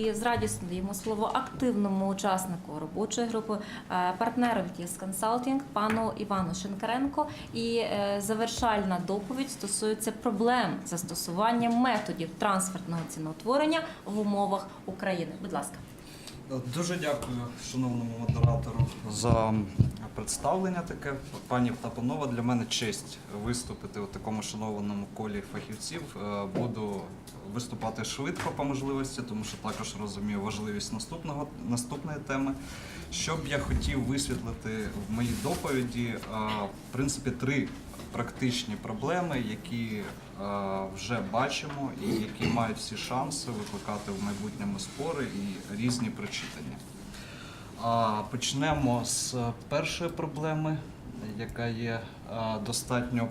І з радістю даємо слово активному учаснику робочої групи, партнеру ТІС консалтинг пану Івану Шинкаренко. І е, завершальна доповідь стосується проблем застосування методів трансфертного ціноутворення в умовах України. Будь ласка. Дуже дякую шановному модератору за представлення таке. Пані та для мене честь виступити у такому шанованому колі фахівців. Е, Буду виступати швидко по можливості, тому що також розумію важливість наступного наступної теми. Що б я хотів висвітлити в моїй доповіді, е, в принципі, три практичні проблеми, які е, вже бачимо і які мають всі шанси викликати в майбутньому спори і різні прочитання. Почнемо з першої проблеми, яка є достатньо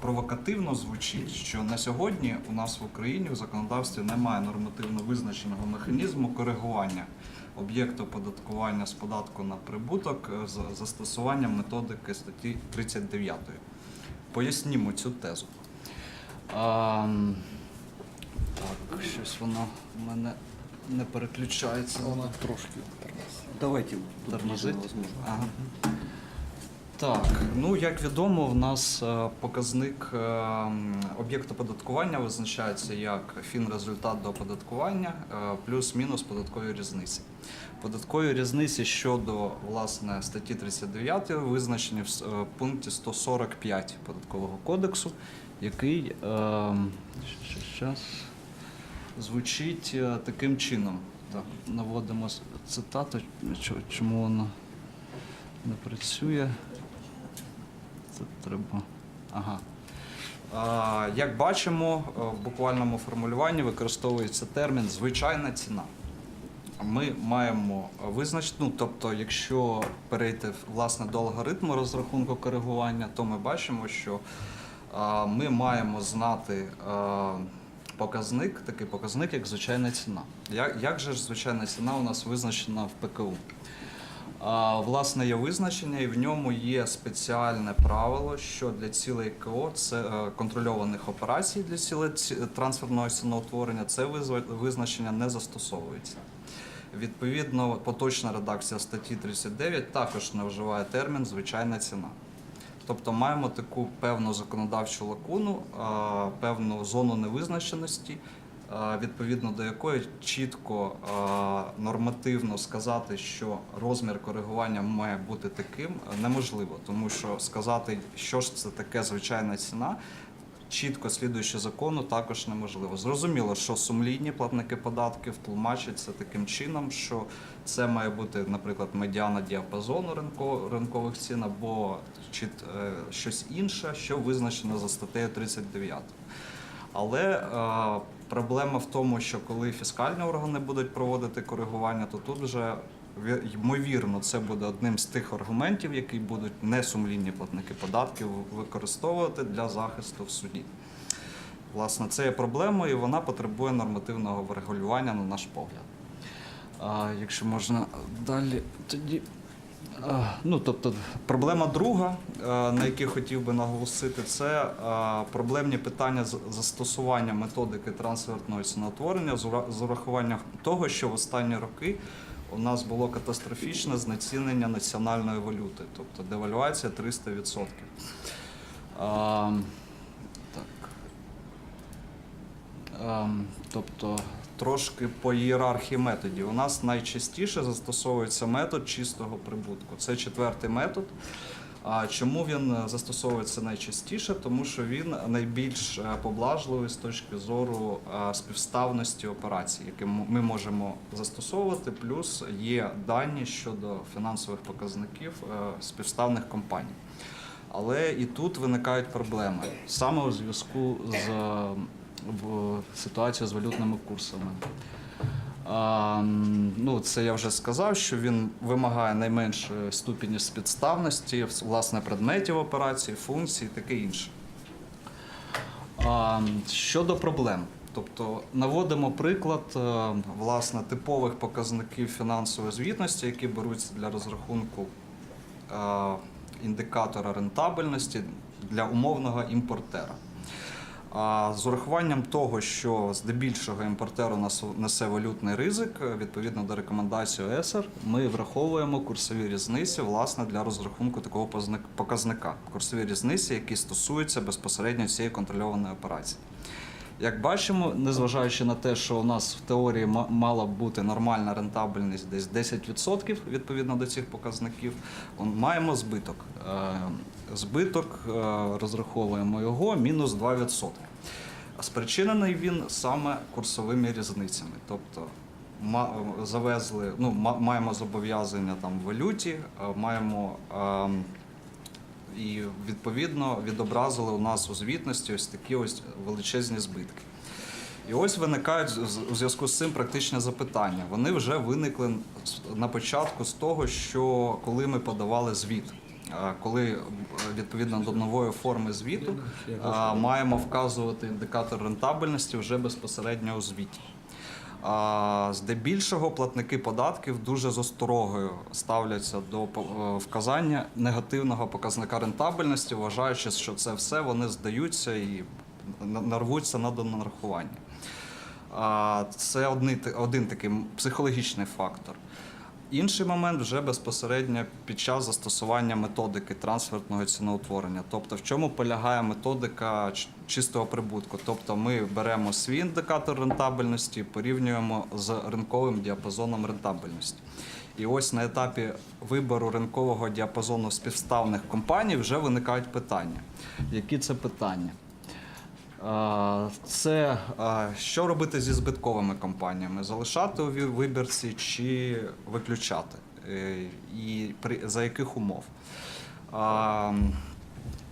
провокативно звучить, що на сьогодні у нас в Україні в законодавстві немає нормативно визначеного механізму коригування об'єкту оподаткування з податку на прибуток е, з застосуванням методики статті 39. Пояснімо цю тезу. А, так, щось воно в мене не переключається. Вона трошки Давайте Тормозить? Ага. Так, ну як відомо, в нас е, показник е, об'єкту оподаткування визначається як фінрезультат до оподаткування е, плюс-мінус податкові різниці. Податкові різниці щодо власне статті 39 визначені в пункті 145 податкового кодексу, який е, звучить таким чином. Так, наводимо цитату, чому воно не працює. Це треба. Ага. Як бачимо, е, в буквальному формулюванні використовується термін звичайна ціна. Ми маємо визначити, ну тобто, якщо перейти власне до алгоритму розрахунку коригування, то ми бачимо, що ми маємо знати показник, такий показник, як звичайна ціна. Як, як же ж звичайна ціна у нас визначена в ПКУ? Власне, є визначення, і в ньому є спеціальне правило, що для цілей КО це е, контрольованих операцій для цілей трансферного ціноутворення, це визначення не застосовується. Відповідно, поточна редакція статті 39 також не вживає термін звичайна ціна. Тобто маємо таку певну законодавчу лакуну, певну зону невизначеності, відповідно до якої чітко нормативно сказати, що розмір коригування має бути таким, неможливо, тому що сказати, що ж це таке звичайна ціна. Чітко слідуючи закону, також неможливо. Зрозуміло, що сумлінні платники податків тлумачать це таким чином, що це має бути, наприклад, медіана діапазону ринкових цін або е, щось інше, що визначено за статтею 39. Але е, проблема в тому, що коли фіскальні органи будуть проводити коригування, то тут вже ймовірно це буде одним з тих аргументів, які будуть несумлінні платники податків використовувати для захисту в суді. Власне, це є проблемою, і вона потребує нормативного врегулювання, на наш погляд. А, якщо можна далі, тоді. А, Ну, тобто, проблема друга, е, на якій хотів би наголосити, це е, проблемні питання застосування методики трансфертного ціноутворення з урахуванням того, що в останні роки у нас було катастрофічне знецінення національної валюти, тобто девальвація 300%. А, так. Ем, Тобто трошки по ієрархії методів. У нас найчастіше застосовується метод чистого прибутку. Це четвертий метод. А чому він е, застосовується найчастіше? Тому що він найбільш е, поблажливий з точки зору е, співставності операцій, які ми можемо застосовувати. Плюс є дані щодо фінансових показників співставних компаній. Але і тут виникають проблеми саме у зв'язку з в- ситуацією з валютними курсами. А, ну, це я вже сказав, що він вимагає найменшої ступені спідставності, власне, предметів операції, функцій і таке інше. А, щодо проблем. Тобто наводимо приклад е, власне типових показників фінансової звітності, які беруться для розрахунку е, індикатора рентабельності для умовного імпортера. А з урахуванням того, що здебільшого імпортер несе валютний ризик, е, відповідно до рекомендацій ОЕСР, ми враховуємо курсові різниці власне для розрахунку такого показника. Курсові різниці, які стосуються безпосередньо цієї контрольованої операції. Як бачимо, незважаючи на те, що у нас в теорії ма- мала б бути нормальна рентабельність десь 10% відповідно до цих показників, маємо збиток. Збиток е, розраховуємо його мінус 2%. Спричинений він саме курсовими різницями. Тобто завезли, ну, ма- маємо зобов'язання там в валюті, е, маємо ем, і відповідно відобразили у нас у звітності ось такі ось величезні збитки. І ось виникають у зв'язку з цим практичне запитання. Вони вже виникли на початку з того, що коли ми подавали звіт. Коли е, відповідно до нової форми звіту маємо вказувати індикатор рентабельності вже безпосередньо у звіті. Здебільшого платники податків дуже з осторогою ставляться до е, вказання негативного показника рентабельності, вважаючи, що це все вони здаються і нарвуться на донарахування. Це один такий психологічний фактор. Інший момент вже безпосередньо під час застосування методики трансфертного ціноутворення. Тобто, в чому полягає методика чистого прибутку? Тобто, ми беремо свій індикатор рентабельності, порівнюємо з ринковим діапазоном рентабельності. І ось на етапі вибору ринкового діапазону співставних компаній вже виникають питання. Які це питання? Це що робити зі збитковими компаніями? Залишати у вибірці чи виключати? Е, І при, за яких умов?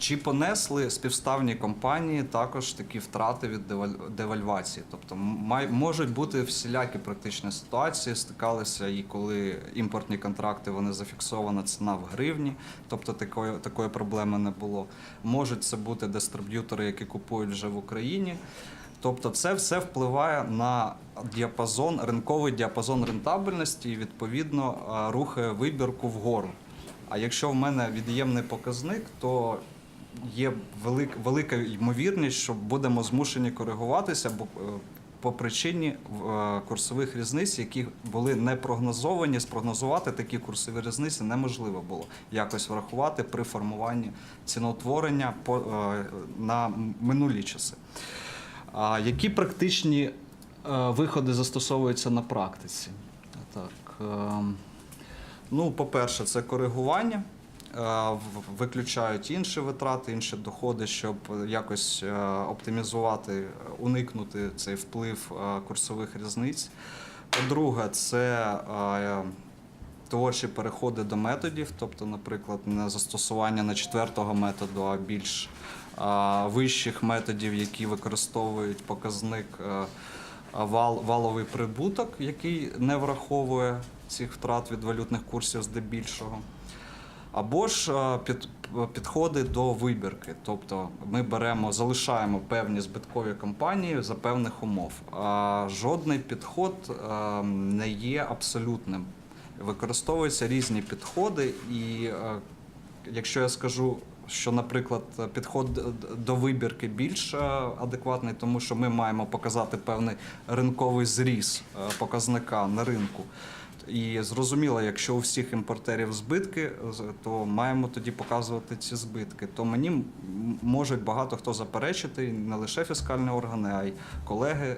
Чи понесли співставні компанії також такі втрати від деваль- девальвації? Тобто можуть бути всілякі практичні ситуації, стикалися і коли імпортні контракти вони зафіксована ціна в гривні, тобто такої, такої проблеми не було. Можуть це бути дистриб'ютори, які купують вже в Україні. Тобто це все впливає на діапазон, ринковий діапазон рентабельності і відповідно а, рухає вибірку вгору. А якщо в мене від'ємний показник, то є велик, велика ймовірність, що будемо змушені коригуватися бо, е, по причині е, курсових різниць, які були не прогнозовані. Спрогнозувати такі курсові різниці неможливо було якось врахувати при формуванні ціноутворення е, на минулі часи. Які практичні виходи застосовуються на практиці? Так, ем, ну, по-перше, це коригування. Е, Виключають інші витрати, інші доходи, щоб якось е, оптимізувати, уникнути цей вплив е, курсових різниць. По-друге, це творчі переходи до методів, тобто, наприклад, не застосування не четвертого методу, а більш вищих методів, які використовують показник вал, валовий прибуток, який не враховує цих втрат від валютних курсів здебільшого. Або ж е, під, підходи до вибірки, тобто ми беремо, залишаємо певні збиткові компанії за певних умов. А жодний підход е, не є абсолютним. Використовуються різні підходи, і е, якщо я скажу, що, наприклад, підход до вибірки більш е, адекватний, тому що ми маємо показати певний ринковий зріс е, показника на ринку. І зрозуміло, якщо у всіх імпортерів збитки, то маємо тоді показувати ці збитки. То мені можуть багато хто заперечити, не лише фіскальні органи, а й колеги.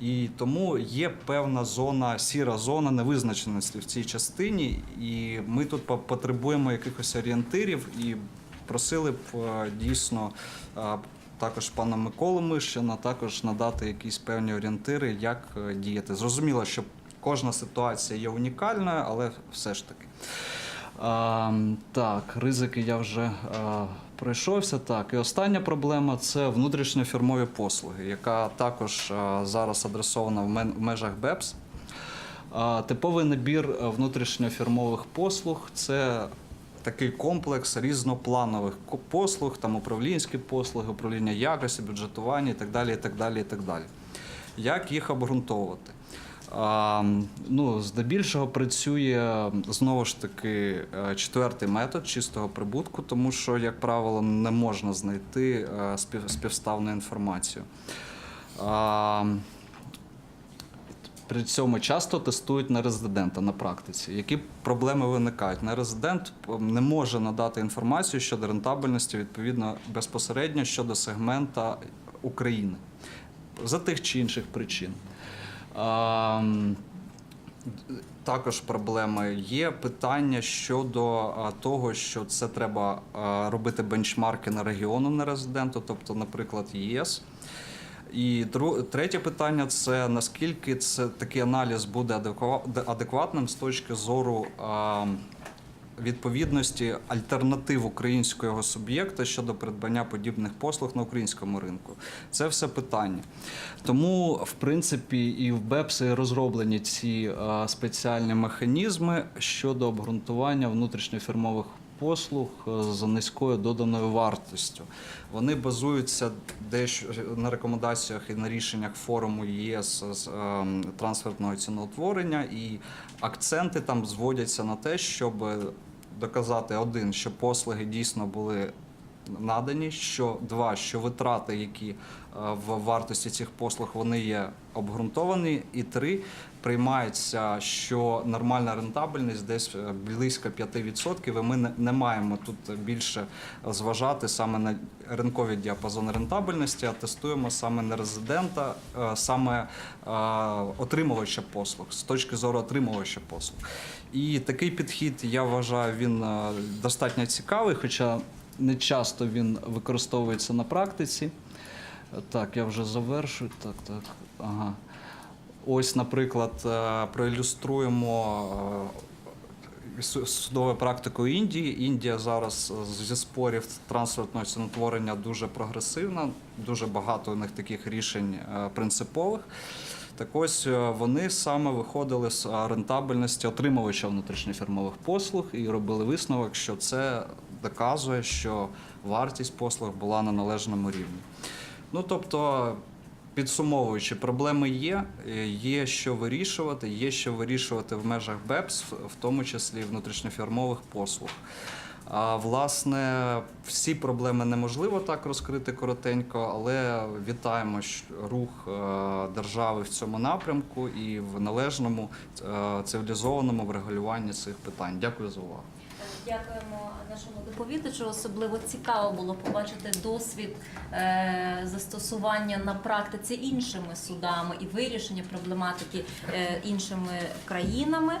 І тому є певна зона, сіра зона невизначеності в цій частині, і ми тут по- потребуємо якихось орієнтирів і просили б е, дійсно е, також пана Миколу Мищина також надати якісь певні орієнтири, як е, діяти. Зрозуміло, що кожна ситуація є унікальною, але все ж таки. А, так, ризики я вже а, пройшовся. Так, і остання проблема це внутрішньофірмові послуги, яка також а, зараз адресована в мен- в межах БЕПС. А, Типовий набір е, внутрішньофірмових послуг це такий комплекс різнопланових послуг, там управлінські послуги, управління якості, бюджетування і так далі. і так далі, і так далі. Як їх обґрунтовувати? Ну, здебільшого працює знову ж таки е, четвертий метод чистого прибутку, тому що, як правило, не можна знайти е, спів, співставну інформацію. При цьому часто тестують нерезидента на практиці. Які проблеми виникають? Нерезидент не може надати інформацію щодо рентабельності, відповідно, безпосередньо щодо сегмента України за тих чи інших причин. Також проблеми є питання щодо того, що це треба робити бенчмарки на регіону на резиденту, тобто, наприклад, ЄС. І третє питання це наскільки це такий аналіз буде адекватним з точки зору відповідності альтернатив українського суб'єкта щодо придбання подібних послуг на українському ринку. Це все питання. Тому, в принципі, і в БЕПС розроблені ці спеціальні механізми щодо обґрунтування внутрішньофірмових послуг з за низькою доданою вартістю. Вони базуються дещо на рекомендаціях і на рішеннях форуму ЄС з ем, трансфертного ціноутворення, і акценти там зводяться на те, щоб доказати один, що послуги дійсно були надані. Що два, що витрати, які е, в вартості цих послуг вони є обґрунтовані, і три приймається, що нормальна рентабельність десь е, близько 5%, і ми не, маємо тут більше зважати саме на ринкові діапазони рентабельності, а тестуємо саме не резидента, е, саме отримувача послуг з точки зору отримувача послуг. І такий підхід, я вважаю, він достатньо цікавий, хоча не часто він використовується на практиці. Так, я вже завершую. Так, так. Ага. Ось, наприклад, е, проілюструємо е, су- судовою практикою Індії. Індія зараз е, зі спорів трансфертного цінотворення дуже прогресивна, дуже багато у них таких рішень принципових. Так ось е, вони саме виходили з е, рентабельності отримувача внутрішньофірмових послуг і робили висновок, що це доказує, що вартість послуг була на належному рівні. Ну тобто, підсумовуючи, проблеми є, е, є що вирішувати, є що вирішувати в межах БЕПС, в тому числі внутрішньофірмових послуг. А власне, всі проблеми неможливо так розкрити коротенько, але вітаємо рух е, держави в цьому напрямку і в належному е, цивілізованому врегулюванні цих питань. Дякую за увагу. Дякуємо нашому доповідачу. Особливо цікаво було побачити досвід е, застосування на практиці іншими судами і вирішення проблематики іншими країнами.